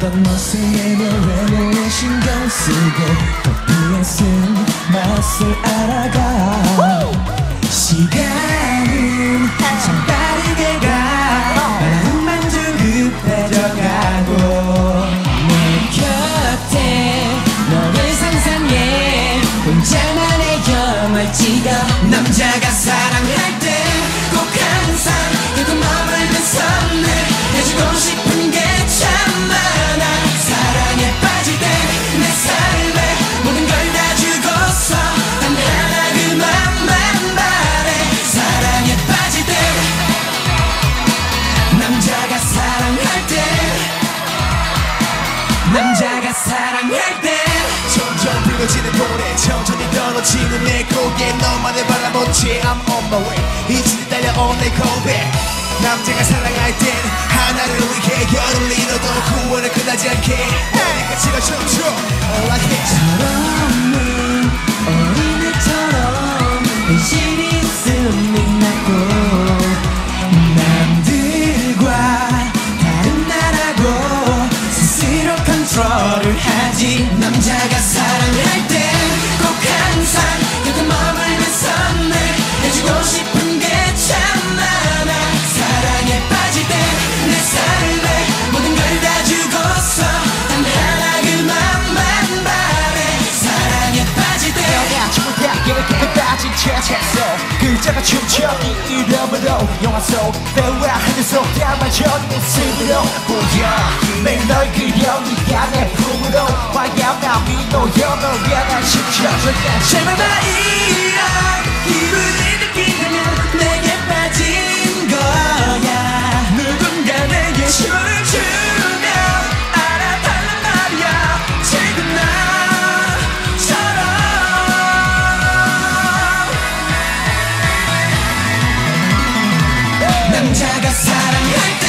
어떤 내며 외모에 신경 쓰고 커피에 쓴 맛을 알아가. 시간은 참 빠르게 가. 마음만 조급해져가고 내 곁에 너를 상상해 혼자만의 영을 찍어. 남자가 사 붉어지는 노래 천천히 떨어지는 내 고개. 너만을 바라본 채 I'm on my way. 이치를 달려온 내 고백 남자가 사랑할 땐 하나를 위해 열을 잃어도 구원을 끝나지 않게. 어디까지가 춤춰 All I can 없는 어린애처럼 의심이 있음이 나고 남들과 다른 나라고 스스로 컨트롤을 하지 남자가 사랑 춤춰 이 이름으로 영화 속 배우와 하늘 속내 모습으로 보여. 매일 널 그려 네가 내 품으로 과연 남이 놓여 널 위한 날 심지어 제발 이 남자가 사랑할 때